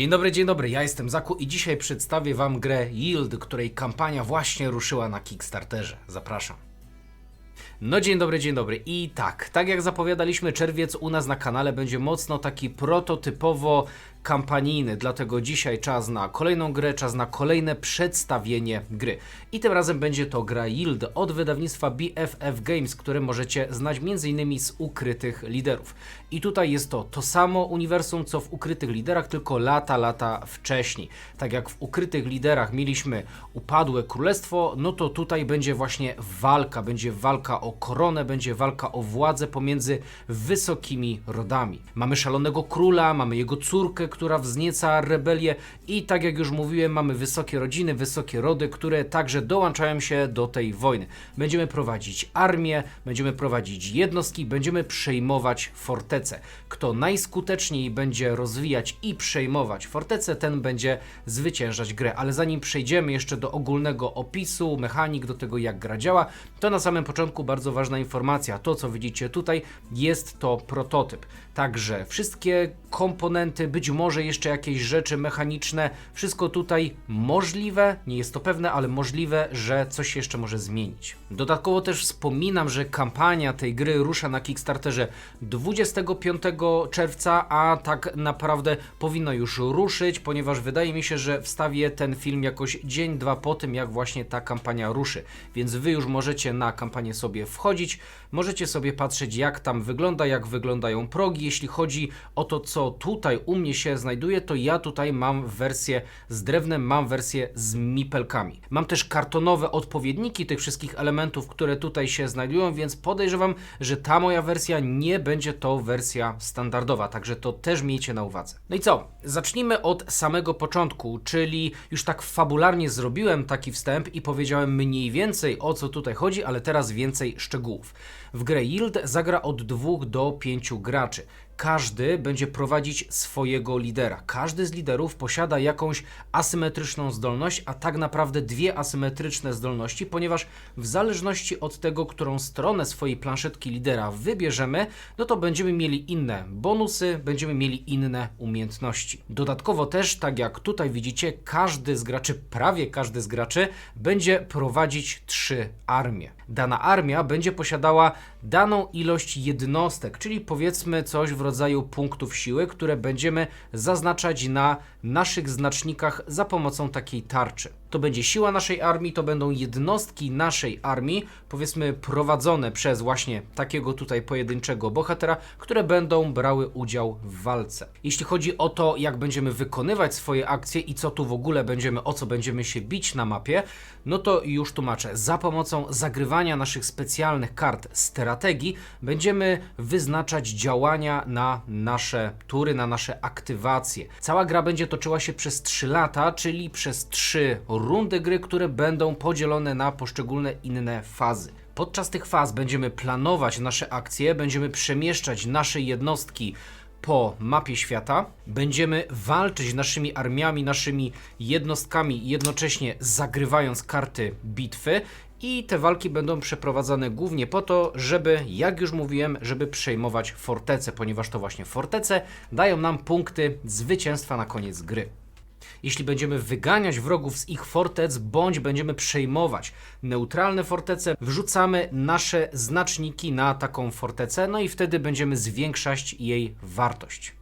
Dzień dobry, dzień dobry, ja jestem Zaku i dzisiaj przedstawię Wam grę Yield, której kampania właśnie ruszyła na Kickstarterze. Zapraszam. No dzień dobry, dzień dobry. I tak, tak jak zapowiadaliśmy, czerwiec u nas na kanale będzie mocno taki prototypowo kampanijny, dlatego dzisiaj czas na kolejną grę, czas na kolejne przedstawienie gry. I tym razem będzie to gra Yield od wydawnictwa BFF Games, które możecie znać m.in. z ukrytych liderów. I tutaj jest to to samo uniwersum, co w ukrytych liderach, tylko lata, lata wcześniej. Tak jak w ukrytych liderach mieliśmy upadłe królestwo, no to tutaj będzie właśnie walka, będzie walka o koronę, będzie walka o władzę pomiędzy wysokimi rodami. Mamy szalonego króla, mamy jego córkę, która wznieca rebelię i tak jak już mówiłem, mamy wysokie rodziny, wysokie rody, które także dołączają się do tej wojny. Będziemy prowadzić armię, będziemy prowadzić jednostki, będziemy przejmować fortece. Kto najskuteczniej będzie rozwijać i przejmować fortece, ten będzie zwyciężać grę. Ale zanim przejdziemy jeszcze do ogólnego opisu, mechanik, do tego jak gra działa, to na samym początku bardzo ważna informacja. To co widzicie tutaj jest to prototyp. Także wszystkie komponenty, być może jeszcze jakieś rzeczy mechaniczne, wszystko tutaj możliwe, nie jest to pewne, ale możliwe, że coś się jeszcze może zmienić. Dodatkowo też wspominam, że kampania tej gry rusza na Kickstarterze 25 czerwca, a tak naprawdę powinno już ruszyć, ponieważ wydaje mi się, że wstawię ten film jakoś dzień, dwa po tym, jak właśnie ta kampania ruszy. Więc wy już możecie na kampanię sobie wchodzić, możecie sobie patrzeć, jak tam wygląda, jak wyglądają progi. Jeśli chodzi o to, co tutaj u mnie się znajduje, to ja tutaj mam wersję z drewnem, mam wersję z mipelkami. Mam też kartonowe odpowiedniki tych wszystkich elementów, które tutaj się znajdują, więc podejrzewam, że ta moja wersja nie będzie to wersja standardowa, także to też miejcie na uwadze. No i co? Zacznijmy od samego początku, czyli już tak fabularnie zrobiłem taki wstęp i powiedziałem mniej więcej o co tutaj chodzi, ale teraz więcej szczegółów. W grę Yield zagra od 2 do 5 graczy każdy będzie prowadzić swojego lidera. Każdy z liderów posiada jakąś asymetryczną zdolność, a tak naprawdę dwie asymetryczne zdolności, ponieważ w zależności od tego, którą stronę swojej planszetki lidera wybierzemy, no to będziemy mieli inne bonusy, będziemy mieli inne umiejętności. Dodatkowo też, tak jak tutaj widzicie, każdy z graczy, prawie każdy z graczy będzie prowadzić trzy armie. Dana armia będzie posiadała daną ilość jednostek, czyli powiedzmy coś w rodzaju punktów siły, które będziemy zaznaczać na naszych znacznikach za pomocą takiej tarczy. To będzie siła naszej armii, to będą jednostki naszej armii, powiedzmy prowadzone przez właśnie takiego tutaj pojedynczego bohatera, które będą brały udział w walce. Jeśli chodzi o to, jak będziemy wykonywać swoje akcje i co tu w ogóle będziemy, o co będziemy się bić na mapie, no to już tłumaczę. Za pomocą zagrywania naszych specjalnych kart strategii będziemy wyznaczać działania na nasze tury, na nasze aktywacje. Cała gra będzie toczyła się przez 3 lata, czyli przez 3 rundy gry, które będą podzielone na poszczególne inne fazy. Podczas tych faz będziemy planować nasze akcje, będziemy przemieszczać nasze jednostki po mapie świata, będziemy walczyć naszymi armiami, naszymi jednostkami, jednocześnie zagrywając karty bitwy. I te walki będą przeprowadzane głównie po to, żeby, jak już mówiłem, żeby przejmować fortece, ponieważ to właśnie fortece dają nam punkty zwycięstwa na koniec gry. Jeśli będziemy wyganiać wrogów z ich fortec, bądź będziemy przejmować neutralne fortece, wrzucamy nasze znaczniki na taką fortecę, no i wtedy będziemy zwiększać jej wartość.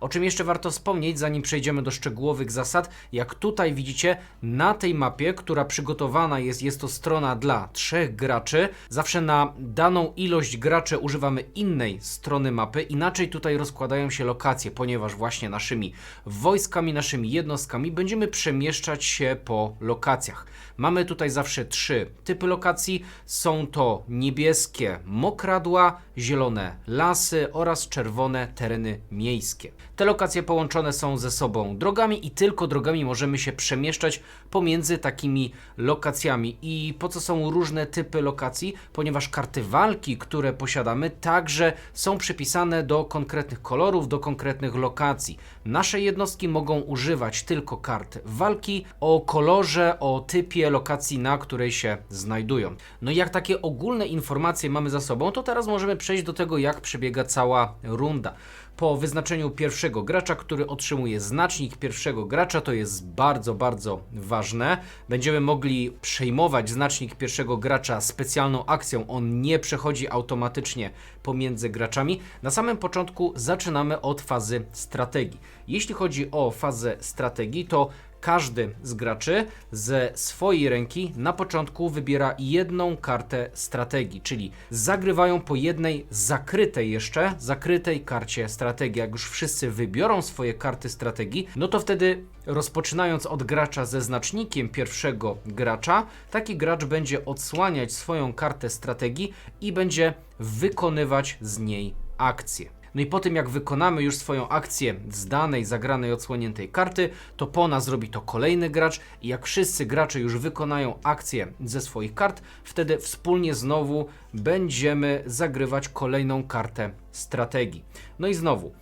O czym jeszcze warto wspomnieć, zanim przejdziemy do szczegółowych zasad, jak tutaj widzicie na tej mapie, która przygotowana jest, jest to strona dla trzech graczy. Zawsze na daną ilość graczy używamy innej strony mapy, inaczej tutaj rozkładają się lokacje, ponieważ właśnie naszymi wojskami, naszymi jednostkami będziemy przemieszczać się po lokacjach. Mamy tutaj zawsze trzy typy lokacji. Są to niebieskie mokradła, zielone lasy oraz czerwone tereny miejskie. Te lokacje połączone są ze sobą drogami i tylko drogami możemy się przemieszczać pomiędzy takimi lokacjami. I po co są różne typy lokacji? Ponieważ karty walki, które posiadamy, także są przypisane do konkretnych kolorów, do konkretnych lokacji. Nasze jednostki mogą używać tylko kart walki o kolorze, o typie lokacji, na której się znajdują. No i jak takie ogólne informacje mamy za sobą, to teraz możemy przejść do tego, jak przebiega cała runda. Po wyznaczeniu pierwszego gracza, który otrzymuje znacznik pierwszego gracza, to jest bardzo, bardzo ważne. Będziemy mogli przejmować znacznik pierwszego gracza specjalną akcją. On nie przechodzi automatycznie pomiędzy graczami. Na samym początku zaczynamy od fazy strategii. Jeśli chodzi o fazę strategii, to każdy z graczy ze swojej ręki na początku wybiera jedną kartę strategii, czyli zagrywają po jednej zakrytej jeszcze, zakrytej karcie strategii. Jak już wszyscy wybiorą swoje karty strategii, no to wtedy rozpoczynając od gracza ze znacznikiem pierwszego gracza, taki gracz będzie odsłaniać swoją kartę strategii i będzie wykonywać z niej akcję. No i po tym, jak wykonamy już swoją akcję z danej, zagranej, odsłoniętej karty, to po nas zrobi to kolejny gracz i jak wszyscy gracze już wykonają akcję ze swoich kart, wtedy wspólnie znowu będziemy zagrywać kolejną kartę strategii. No i znowu,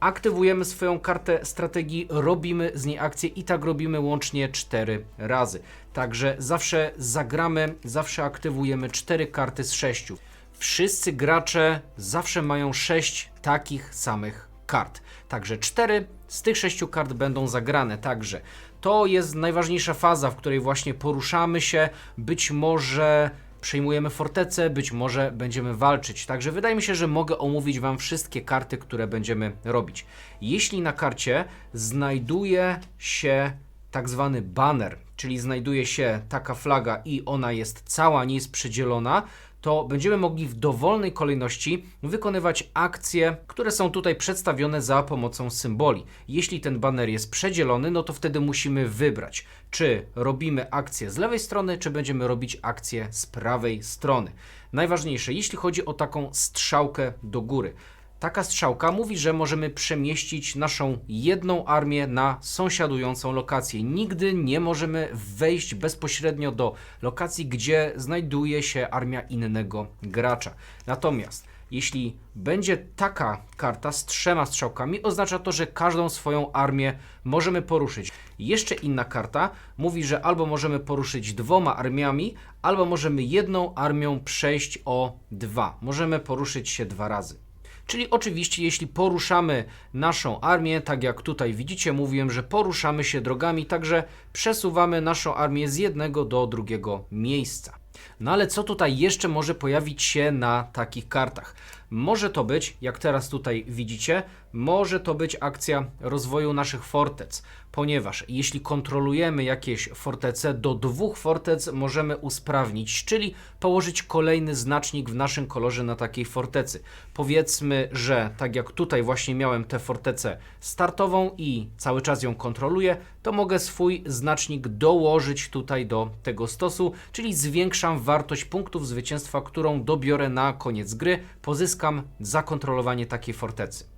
aktywujemy swoją kartę strategii, robimy z niej akcję i tak robimy łącznie 4 razy. Także zawsze zagramy, zawsze aktywujemy 4 karty z 6. Wszyscy gracze zawsze mają 6 takich samych kart. Także 4 z tych 6 kart będą zagrane. Także to jest najważniejsza faza, w której właśnie poruszamy się. Być może przejmujemy fortecę, być może będziemy walczyć. Także wydaje mi się, że mogę omówić Wam wszystkie karty, które będziemy robić. Jeśli na karcie znajduje się tak zwany banner, czyli znajduje się taka flaga i ona jest cała, nie jest przydzielona, to będziemy mogli w dowolnej kolejności wykonywać akcje, które są tutaj przedstawione za pomocą symboli. Jeśli ten banner jest przedzielony, no to wtedy musimy wybrać, czy robimy akcję z lewej strony, czy będziemy robić akcję z prawej strony. Najważniejsze, jeśli chodzi o taką strzałkę do góry. Taka strzałka mówi, że możemy przemieścić naszą jedną armię na sąsiadującą lokację. Nigdy nie możemy wejść bezpośrednio do lokacji, gdzie znajduje się armia innego gracza. Natomiast jeśli będzie taka karta z trzema strzałkami, oznacza to, że każdą swoją armię możemy poruszyć. Jeszcze inna karta mówi, że albo możemy poruszyć dwoma armiami, albo możemy jedną armią przejść o dwa. Możemy poruszyć się dwa razy. Czyli oczywiście, jeśli poruszamy naszą armię, tak jak tutaj widzicie, mówiłem, że poruszamy się drogami, także przesuwamy naszą armię z jednego do drugiego miejsca. No ale co tutaj jeszcze może pojawić się na takich kartach? Może to być, jak teraz tutaj widzicie, może to być akcja rozwoju naszych fortec, ponieważ jeśli kontrolujemy jakieś fortece, do dwóch fortec możemy usprawnić, czyli położyć kolejny znacznik w naszym kolorze na takiej fortecy. Powiedzmy, że tak jak tutaj właśnie miałem tę fortecę startową i cały czas ją kontroluję, to mogę swój znacznik dołożyć tutaj do tego stosu, czyli zwiększam wartość punktów zwycięstwa, którą dobiorę na koniec gry, pozyskam zakontrolowanie takiej fortecy.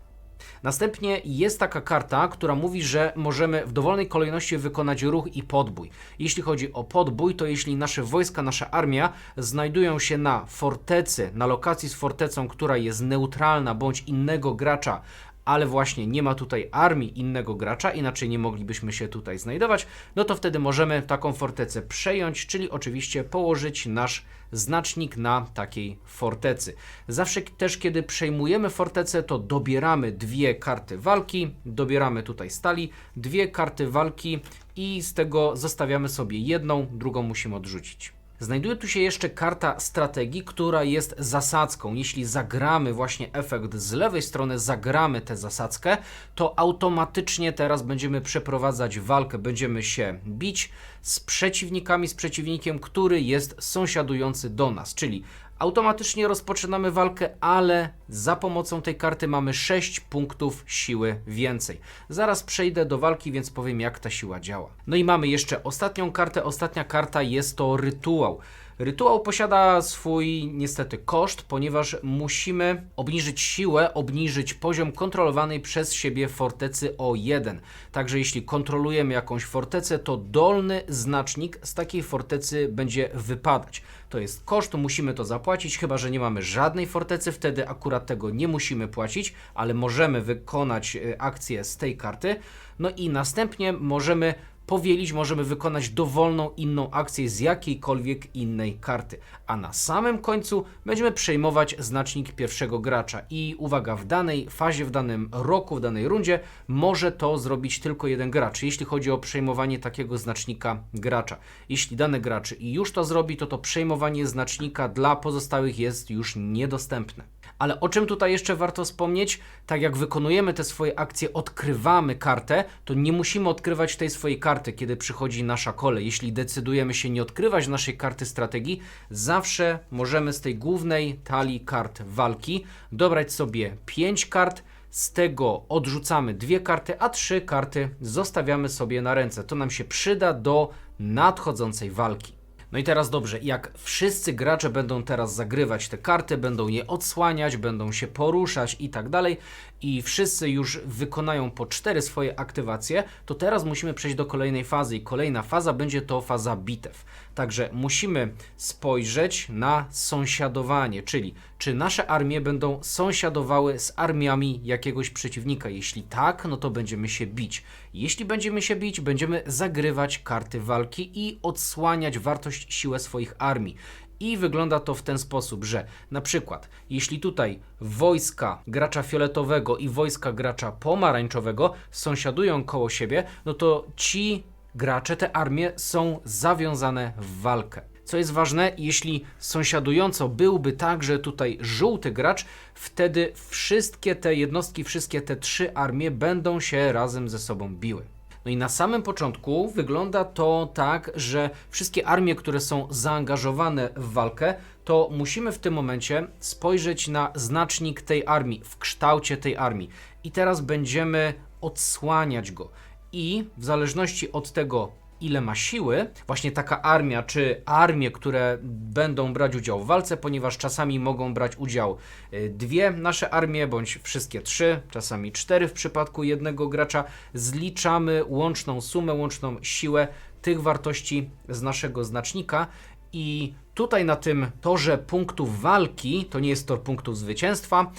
Następnie jest taka karta, która mówi, że możemy w dowolnej kolejności wykonać ruch i podbój. Jeśli chodzi o podbój, to jeśli nasze wojska, nasza armia znajdują się na fortecy, na lokacji z fortecą, która jest neutralna bądź innego gracza, ale właśnie nie ma tutaj armii innego gracza, inaczej nie moglibyśmy się tutaj znajdować, no to wtedy możemy taką fortecę przejąć, czyli oczywiście położyć nasz znacznik na takiej fortecy. Zawsze też, kiedy przejmujemy fortecę, to dobieramy dwie karty walki, dobieramy tutaj stali, dwie karty walki i z tego zostawiamy sobie jedną, drugą musimy odrzucić. Znajduje tu się jeszcze karta strategii, która jest zasadzką. Jeśli zagramy właśnie efekt z lewej strony, zagramy tę zasadzkę, to automatycznie teraz będziemy przeprowadzać walkę, będziemy się bić z przeciwnikami, z przeciwnikiem, który jest sąsiadujący do nas, czyli automatycznie rozpoczynamy walkę, ale za pomocą tej karty mamy 6 punktów siły więcej. Zaraz przejdę do walki, więc powiem jak ta siła działa. No i mamy jeszcze ostatnią kartę. Ostatnia karta jest to rytuał. Rytuał posiada swój niestety koszt, ponieważ musimy obniżyć siłę, obniżyć poziom kontrolowanej przez siebie fortecy o 1. Także jeśli kontrolujemy jakąś fortecę, to dolny znacznik z takiej fortecy będzie wypadać. To jest koszt, musimy to zapłacić, chyba że nie mamy żadnej fortecy, wtedy akurat tego nie musimy płacić, ale możemy wykonać y, akcję z tej karty. No i następnie możemy powielić, możemy wykonać dowolną inną akcję z jakiejkolwiek innej karty. A na samym końcu będziemy przejmować znacznik pierwszego gracza. I uwaga, w danej fazie, w danym roku, w danej rundzie może to zrobić tylko jeden gracz, jeśli chodzi o przejmowanie takiego znacznika gracza. Jeśli dany gracz już to zrobi, to to przejmowanie znacznika dla pozostałych jest już niedostępne. Ale o czym tutaj jeszcze warto wspomnieć? Tak jak wykonujemy te swoje akcje, odkrywamy kartę, to nie musimy odkrywać tej swojej karty, kiedy przychodzi nasza kolej. Jeśli decydujemy się nie odkrywać naszej karty strategii, zawsze możemy z tej głównej talii kart walki dobrać sobie 5 kart, z tego odrzucamy dwie karty, a trzy karty zostawiamy sobie na ręce. To nam się przyda do nadchodzącej walki. No i teraz dobrze, jak wszyscy gracze będą teraz zagrywać te karty, będą je odsłaniać, będą się poruszać i tak dalej, i wszyscy już wykonają po cztery swoje aktywacje, to teraz musimy przejść do kolejnej fazy, i kolejna faza będzie to faza bitew. Także musimy spojrzeć na sąsiadowanie, czyli czy nasze armie będą sąsiadowały z armiami jakiegoś przeciwnika. Jeśli tak, no to będziemy się bić. Jeśli będziemy się bić, będziemy zagrywać karty walki i odsłaniać wartość, siłę swoich armii. I wygląda to w ten sposób, że na przykład, jeśli tutaj wojska gracza fioletowego i wojska gracza pomarańczowego sąsiadują koło siebie, no to ci gracze, te armie są zawiązane w walkę. Co jest ważne, jeśli sąsiadująco byłby także tutaj żółty gracz, wtedy wszystkie te jednostki, wszystkie te trzy armie będą się razem ze sobą biły. No i na samym początku wygląda to tak, że wszystkie armie, które są zaangażowane w walkę, to musimy w tym momencie spojrzeć na znacznik tej armii, w kształcie tej armii. I teraz będziemy odsłaniać go. I w zależności od tego, ile ma siły, właśnie taka armia, czy armie, które będą brać udział w walce, ponieważ czasami mogą brać udział y, dwie nasze armie, bądź wszystkie trzy, czasami cztery w przypadku jednego gracza, zliczamy łączną sumę, łączną siłę tych wartości z naszego znacznika. I tutaj na tym torze punktów walki, to nie jest tor punktów zwycięstwa,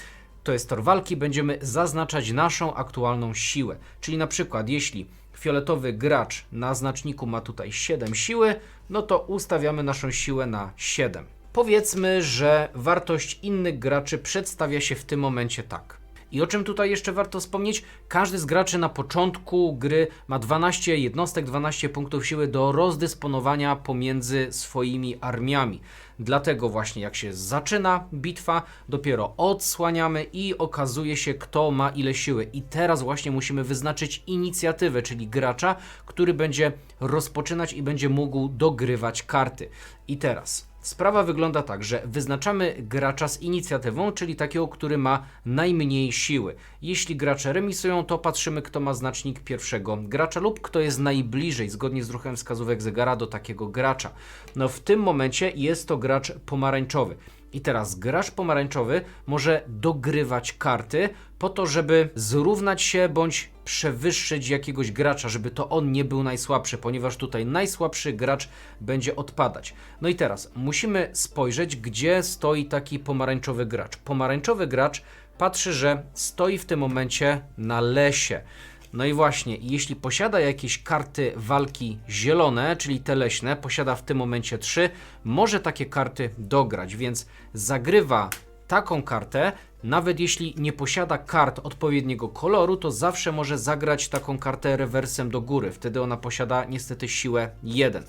to jest tor walki, będziemy zaznaczać naszą aktualną siłę. Czyli na przykład, jeśli fioletowy gracz na znaczniku ma tutaj 7 siły, no to ustawiamy naszą siłę na 7. Powiedzmy, że wartość innych graczy przedstawia się w tym momencie tak. I o czym tutaj jeszcze warto wspomnieć? Każdy z graczy na początku gry ma 12 jednostek, 12 punktów siły do rozdysponowania pomiędzy swoimi armiami. Dlatego właśnie jak się zaczyna bitwa, dopiero odsłaniamy i okazuje się, kto ma ile siły. I teraz właśnie musimy wyznaczyć inicjatywę, czyli gracza, który będzie rozpoczynać i będzie mógł dogrywać karty. I teraz Sprawa wygląda tak, że wyznaczamy gracza z inicjatywą, czyli takiego, który ma najmniej siły. Jeśli gracze remisują, to patrzymy, kto ma znacznik pierwszego gracza lub kto jest najbliżej, zgodnie z ruchem wskazówek zegara, do takiego gracza. No w tym momencie jest to gracz pomarańczowy. I teraz gracz pomarańczowy może dogrywać karty po to, żeby zrównać się bądź przewyższyć jakiegoś gracza, żeby to on nie był najsłabszy, ponieważ tutaj najsłabszy gracz będzie odpadać. No i teraz musimy spojrzeć, gdzie stoi taki pomarańczowy gracz. Pomarańczowy gracz patrzy, że stoi w tym momencie na lesie. No i właśnie, jeśli posiada jakieś karty walki zielone, czyli te leśne, posiada w tym momencie 3, może takie karty dograć, więc zagrywa taką kartę, nawet jeśli nie posiada kart odpowiedniego koloru, to zawsze może zagrać taką kartę rewersem do góry. Wtedy ona posiada niestety siłę 1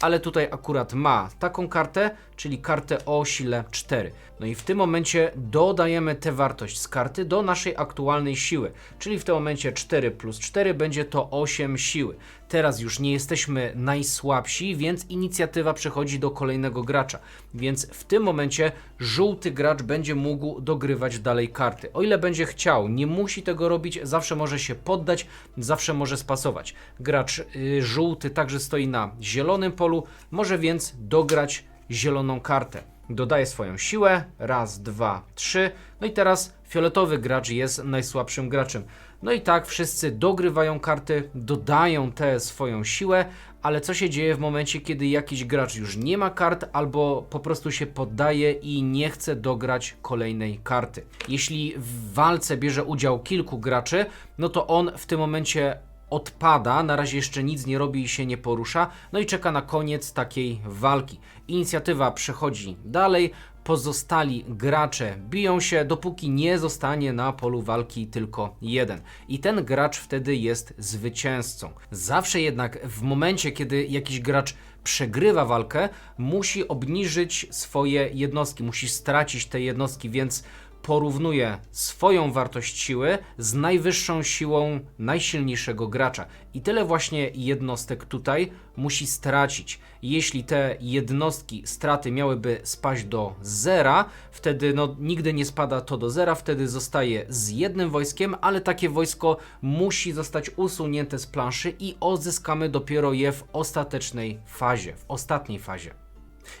ale tutaj akurat ma taką kartę, czyli kartę o sile 4. No i w tym momencie dodajemy tę wartość z karty do naszej aktualnej siły, czyli w tym momencie 4 plus 4 będzie to 8 siły. Teraz już nie jesteśmy najsłabsi, więc inicjatywa przechodzi do kolejnego gracza. Więc w tym momencie żółty gracz będzie mógł dogrywać dalej karty. O ile będzie chciał, nie musi tego robić, zawsze może się poddać, zawsze może spasować. Gracz y, żółty także stoi na zielonym polu, może więc dograć zieloną kartę. Dodaje swoją siłę, raz, dwa, trzy. No i teraz fioletowy gracz jest najsłabszym graczem. No i tak wszyscy dogrywają karty, dodają tę swoją siłę, ale co się dzieje w momencie, kiedy jakiś gracz już nie ma kart albo po prostu się poddaje i nie chce dograć kolejnej karty? Jeśli w walce bierze udział kilku graczy, no to on w tym momencie odpada, na razie jeszcze nic nie robi i się nie porusza, no i czeka na koniec takiej walki. Inicjatywa przechodzi dalej, pozostali gracze biją się, dopóki nie zostanie na polu walki tylko jeden. I ten gracz wtedy jest zwycięzcą. Zawsze jednak w momencie, kiedy jakiś gracz przegrywa walkę, musi obniżyć swoje jednostki, musi stracić te jednostki, więc porównuje swoją wartość siły z najwyższą siłą najsilniejszego gracza. I tyle właśnie jednostek tutaj musi stracić. Jeśli te jednostki straty miałyby spaść do zera, wtedy no, nigdy nie spada to do zera, wtedy zostaje z jednym wojskiem, ale takie wojsko musi zostać usunięte z planszy i odzyskamy dopiero je w ostatecznej fazie, w ostatniej fazie.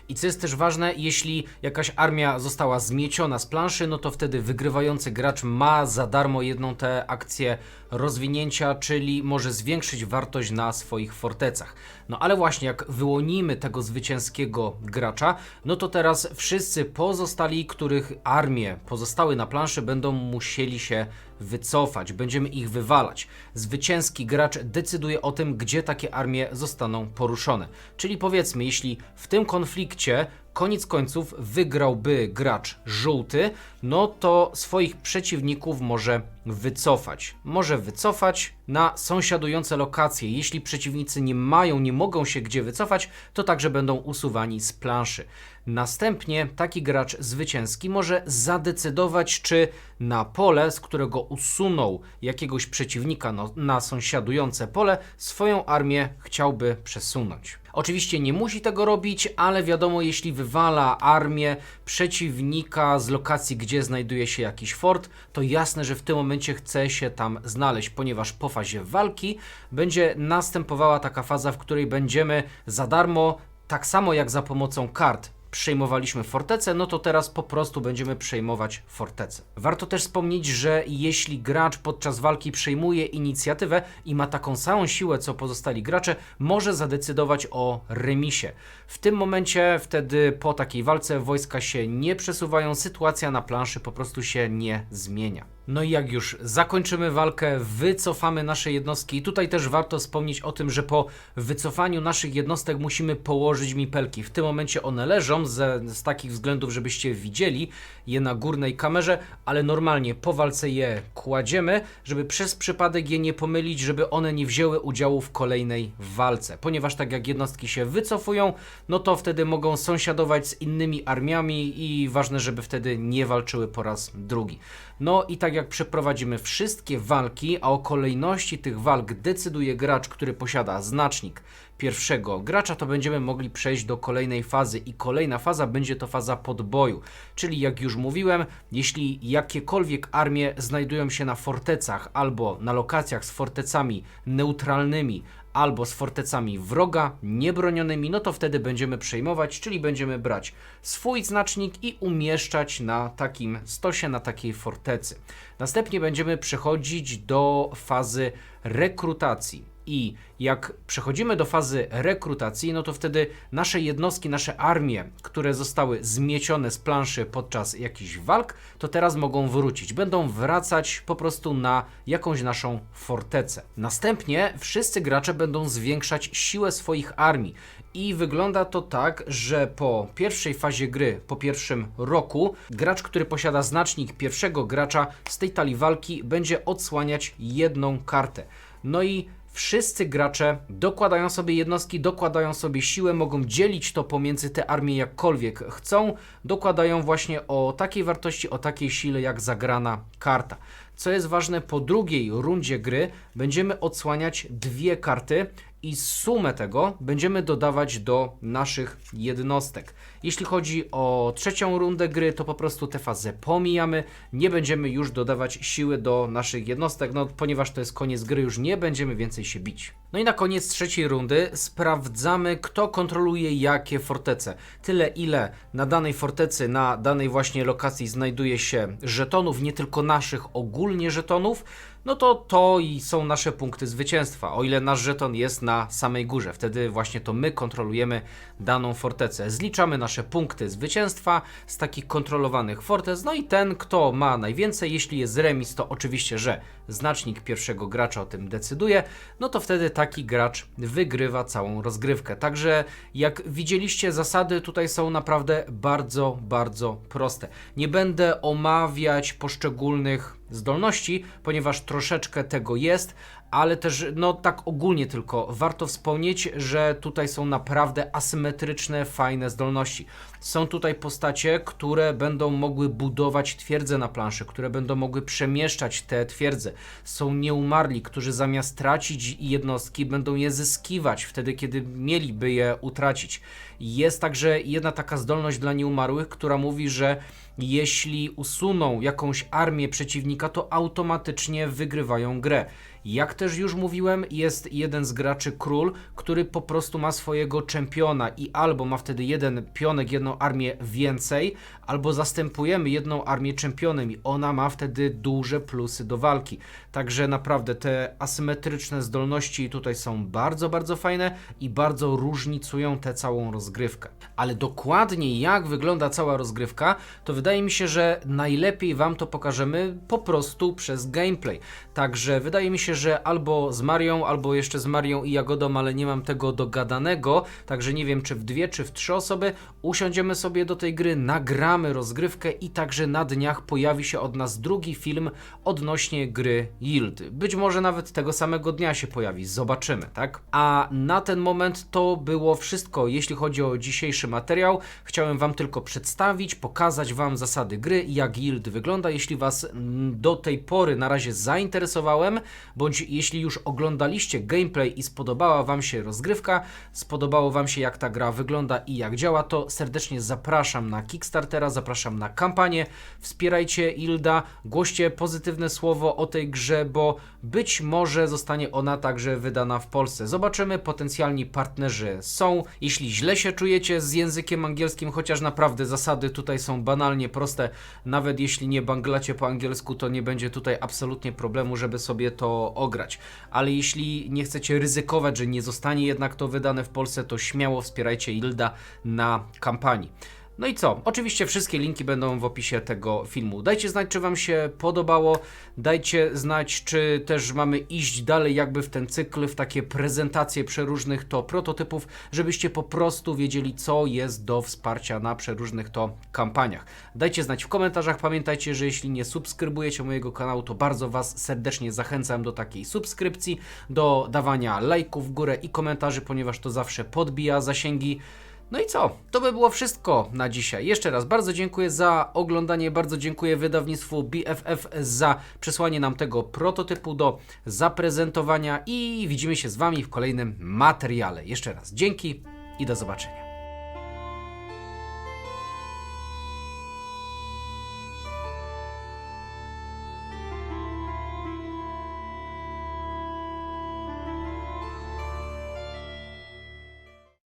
I co jest też ważne, jeśli jakaś armia została zmieciona z planszy, no to wtedy wygrywający gracz ma za darmo jedną tę akcję rozwinięcia, czyli może zwiększyć wartość na swoich fortecach. No ale właśnie jak wyłonimy tego zwycięskiego gracza, no to teraz wszyscy pozostali, których armie pozostały na planszy, będą musieli się wycofać, będziemy ich wywalać. Zwycięski gracz decyduje o tym, gdzie takie armie zostaną poruszone. Czyli powiedzmy, jeśli w tym konflikcie koniec końców wygrałby gracz żółty, no to swoich przeciwników może wycofać. Może wycofać na sąsiadujące lokacje. Jeśli przeciwnicy nie mają, nie mogą się gdzie wycofać, to także będą usuwani z planszy. Następnie taki gracz zwycięski może zadecydować, czy na pole, z którego usunął jakiegoś przeciwnika no, na sąsiadujące pole, swoją armię chciałby przesunąć. Oczywiście nie musi tego robić, ale wiadomo, jeśli wywala armię przeciwnika z lokacji, gdzie znajduje się jakiś fort, to jasne, że w tym momencie chce się tam znaleźć, ponieważ po fazie walki będzie następowała taka faza, w której będziemy za darmo, tak samo jak za pomocą kart, przejmowaliśmy fortecę, no to teraz po prostu będziemy przejmować fortecę. Warto też wspomnieć, że jeśli gracz podczas walki przejmuje inicjatywę i ma taką samą siłę co pozostali gracze, może zadecydować o remisie. W tym momencie wtedy po takiej walce wojska się nie przesuwają, sytuacja na planszy po prostu się nie zmienia. No i jak już zakończymy walkę, wycofamy nasze jednostki. I tutaj też warto wspomnieć o tym, że po wycofaniu naszych jednostek musimy położyć mipelki. W tym momencie one leżą ze, z takich względów, żebyście widzieli je na górnej kamerze, ale normalnie po walce je kładziemy, żeby przez przypadek je nie pomylić, żeby one nie wzięły udziału w kolejnej walce. Ponieważ tak jak jednostki się wycofują, no to wtedy mogą sąsiadować z innymi armiami i ważne, żeby wtedy nie walczyły po raz drugi. No i tak jak przeprowadzimy wszystkie walki, a o kolejności tych walk decyduje gracz, który posiada znacznik pierwszego gracza, to będziemy mogli przejść do kolejnej fazy i kolejna faza będzie to faza podboju. Czyli jak już mówiłem, jeśli jakiekolwiek armie znajdują się na fortecach albo na lokacjach z fortecami neutralnymi, albo z fortecami wroga, niebronionymi, no to wtedy będziemy przejmować, czyli będziemy brać swój znacznik i umieszczać na takim stosie, na takiej fortecy. Następnie będziemy przechodzić do fazy rekrutacji. I jak przechodzimy do fazy rekrutacji, no to wtedy nasze jednostki, nasze armie, które zostały zmiecione z planszy podczas jakichś walk, to teraz mogą wrócić. Będą wracać po prostu na jakąś naszą fortecę. Następnie wszyscy gracze będą zwiększać siłę swoich armii. I wygląda to tak, że po pierwszej fazie gry, po pierwszym roku, gracz, który posiada znacznik pierwszego gracza z tej talii walki, będzie odsłaniać jedną kartę. No i Wszyscy gracze dokładają sobie jednostki, dokładają sobie siłę, mogą dzielić to pomiędzy te armie jakkolwiek chcą. Dokładają właśnie o takiej wartości, o takiej sile jak zagrana karta. Co jest ważne, po drugiej rundzie gry będziemy odsłaniać dwie karty i sumę tego będziemy dodawać do naszych jednostek. Jeśli chodzi o trzecią rundę gry, to po prostu tę fazę pomijamy, nie będziemy już dodawać siły do naszych jednostek, no ponieważ to jest koniec gry, już nie będziemy więcej się bić. No i na koniec trzeciej rundy sprawdzamy, kto kontroluje jakie fortece. Tyle, ile na danej fortecy, na danej właśnie lokacji znajduje się żetonów, nie tylko naszych, ogólnie żetonów, no to to i są nasze punkty zwycięstwa, o ile nasz żeton jest na samej górze. Wtedy właśnie to my kontrolujemy daną fortecę. Zliczamy nasze punkty zwycięstwa z takich kontrolowanych fortec, no i ten, kto ma najwięcej, jeśli jest remis, to oczywiście, że znacznik pierwszego gracza o tym decyduje, no to wtedy taki gracz wygrywa całą rozgrywkę. Także jak widzieliście, zasady tutaj są naprawdę bardzo, bardzo proste. Nie będę omawiać poszczególnych zdolności, ponieważ troszeczkę tego jest, ale też, no tak ogólnie tylko, warto wspomnieć, że tutaj są naprawdę asymetryczne, fajne zdolności. Są tutaj postacie, które będą mogły budować twierdze na planszy, które będą mogły przemieszczać te twierdze. Są nieumarli, którzy zamiast tracić jednostki, będą je zyskiwać wtedy, kiedy mieliby je utracić. Jest także jedna taka zdolność dla nieumarłych, która mówi, że jeśli usuną jakąś armię przeciwnika, to automatycznie wygrywają grę. Jak też już mówiłem, jest jeden z graczy król, który po prostu ma swojego czempiona i albo ma wtedy jeden pionek, jedną armię więcej, albo zastępujemy jedną armię czempionem i ona ma wtedy duże plusy do walki. Także naprawdę te asymetryczne zdolności tutaj są bardzo, bardzo fajne i bardzo różnicują tę całą rozgrywkę. Ale dokładnie jak wygląda cała rozgrywka, to wydaje mi się, że najlepiej Wam to pokażemy po prostu przez gameplay. Także wydaje mi się, że albo z Marią, albo jeszcze z Marią i Jagodą, ale nie mam tego dogadanego, także nie wiem czy w dwie, czy w trzy osoby usiądziemy sobie do tej gry, nagramy rozgrywkę i także na dniach pojawi się od nas drugi film odnośnie gry Yield. Być może nawet tego samego dnia się pojawi, zobaczymy, tak? A na ten moment to było wszystko, jeśli chodzi o dzisiejszy materiał. Chciałem Wam tylko przedstawić, pokazać Wam zasady gry i jak Yield wygląda. Jeśli Was mm, do tej pory na razie zainteresowałem, bądź jeśli już oglądaliście gameplay i spodobała Wam się rozgrywka, spodobało Wam się jak ta gra wygląda i jak działa, to serdecznie zapraszam na Kickstartera, zapraszam na kampanię, wspierajcie Ilda, głoście pozytywne słowo o tej grze, bo być może zostanie ona także wydana w Polsce. Zobaczymy, potencjalni partnerzy są. Jeśli źle się czujecie z językiem angielskim, chociaż naprawdę zasady tutaj są banalnie proste, nawet jeśli nie banglacie po angielsku, to nie będzie tutaj absolutnie problemu, żeby sobie to ograć. Ale jeśli nie chcecie ryzykować, że nie zostanie jednak to wydane w Polsce, to śmiało wspierajcie Ilda na kampanii. No i co? Oczywiście wszystkie linki będą w opisie tego filmu. Dajcie znać, czy Wam się podobało. Dajcie znać, czy też mamy iść dalej, jakby w ten cykl, w takie prezentacje przeróżnych to prototypów, żebyście po prostu wiedzieli, co jest do wsparcia na przeróżnych to kampaniach. Dajcie znać w komentarzach. Pamiętajcie, że jeśli nie subskrybujecie mojego kanału, to bardzo Was serdecznie zachęcam do takiej subskrypcji, do dawania lajków w górę i komentarzy, ponieważ to zawsze podbija zasięgi. No i co? To by było wszystko na dzisiaj. Jeszcze raz bardzo dziękuję za oglądanie, bardzo dziękuję wydawnictwu BFF za przesłanie nam tego prototypu do zaprezentowania i widzimy się z Wami w kolejnym materiale. Jeszcze raz dzięki i do zobaczenia.